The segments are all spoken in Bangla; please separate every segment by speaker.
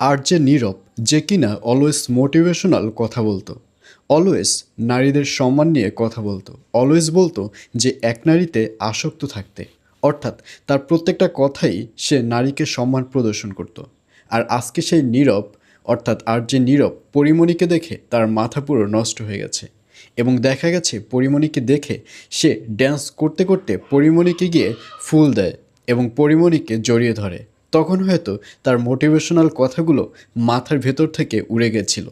Speaker 1: আর যে নীরব, যে কিনা অলওয়েজ মোটিভেশনাল কথা বলতো। অলওয়েজ নারীদের সম্মান নিয়ে কথা বলতো। অলওয়েজ বলতো যে এক নারীতে আসক্ত থাকতে। অর্থাৎ তার প্রত্যেকটা কথাই সে নারীকে সম্মান প্রদর্শন করত। আর আজকে সেই নীরব, অর্থাৎ আর যে নীরব, পরিমণিকে দেখে তার মাথা পুরো নষ্ট হয়ে গেছে। এবং দেখা গেছে পরিমণিকে দেখে সে ড্যান্স করতে করতে পরিমণিকে গিয়ে ফুল দেয় এবং পরিমণিকে জড়িয়ে ধরে। তখন হয়তো তার মোটিভেশনাল কথাগুলো মাথার ভেতর থেকে উড়ে গেছিল।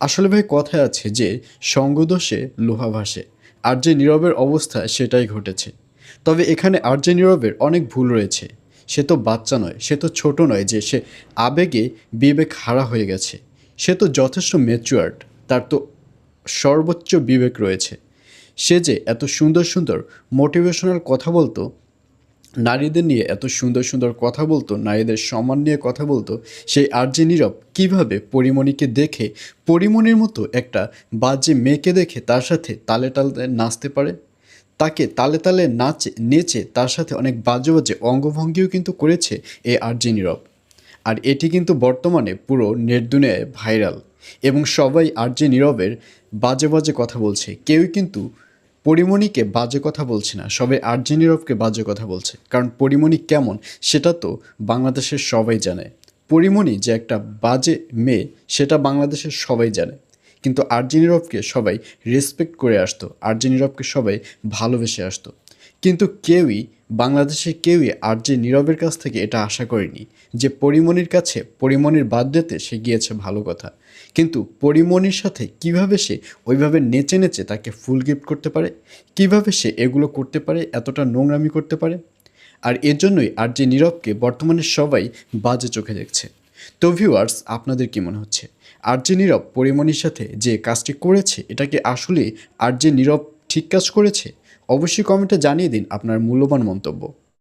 Speaker 1: আসলে ভাই কথায় আছে যে, সঙ্গদোষে লোহা ভাসে, আর যে নীরবের অবস্থা সেটাই ঘটেছে। তবে এখানে আর যে নীরবের অনেক ভুল রয়েছে, সে তো বাচ্চা নয়, সে তো ছোট নয় যে সে আবেগে বিবেক হারা হয়ে গেছে। সে তো যথেষ্ট ম্যাচুয়ার্ড তার তো সর্বোচ্চ বিবেক রয়েছে। সে যে এত সুন্দর সুন্দর মোটিভেশনাল কথা বলতো নারীদের নিয়ে এত সুন্দর সুন্দর কথা বলতো, নারীদের সম্মান নিয়ে কথা বলতো, সেই আরজে নীরব কীভাবে পরিমণিকে দেখে, পরিমণির মতো একটা বাজে মেয়েকে দেখে তার সাথে তালে তালে নাচতে পারে? তাকে তালে তালে নাচে, নেচে তার সাথে অনেক বাজে বাজে অঙ্গভঙ্গিও কিন্তু করেছে এই আরজে নীরব। আর এটি কিন্তু বর্তমানে পুরো নেট দুনিয়ায় ভাইরাল এবং সবাই আরজে নীরবের বাজে বাজে কথা বলছে। কেউই কিন্তু পরিমণিকে বাজে কথা বলছে না, সবে আর্জেনিরভকে বাজে কথা বলছে। কারণ পরিমণি কেমন, সেটা তো বাংলাদেশের সবাই জানে। পরিমণি যে একটা বাজে মেয়ে, সেটা বাংলাদেশের সবাই জানে। কিন্তু আর্জেনিরভকে সবাই রেসপেক্ট করে আসতো, আর্জেনিরভকে সবাই ভালোবেসে আসতো। কিন্তু কেউই বাংলাদেশে কেউই আর যে নীরবের কাছ থেকে এটা আশা করেনি, যে পরিমণির কাছে পরিমণির বার্থডেতে সে গিয়েছে ভালো কথা। কিন্তু পরিমণির সাথে কীভাবে সে ওইভাবে নেচে নেচে তাকে ফুল গিফট করতে পারে? কীভাবে সে এগুলো করতে পারে? এতটা নোংরামি করতে পারে? আর এর জন্যই আর যে নীরবকে বর্তমানে সবাই বাজে চোখে দেখছে। তো ভিউয়ার্স আপনাদের কি মনে হচ্ছে? আর যে নীরব পরিমণির সাথে যে কাজটি করেছে এটাকে আসলে আর যে নীরব ঠিক কাজ করেছে? অবশ্যই কমেন্টে জানিয়ে দিন আপনার মূল্যবান মন্তব্য।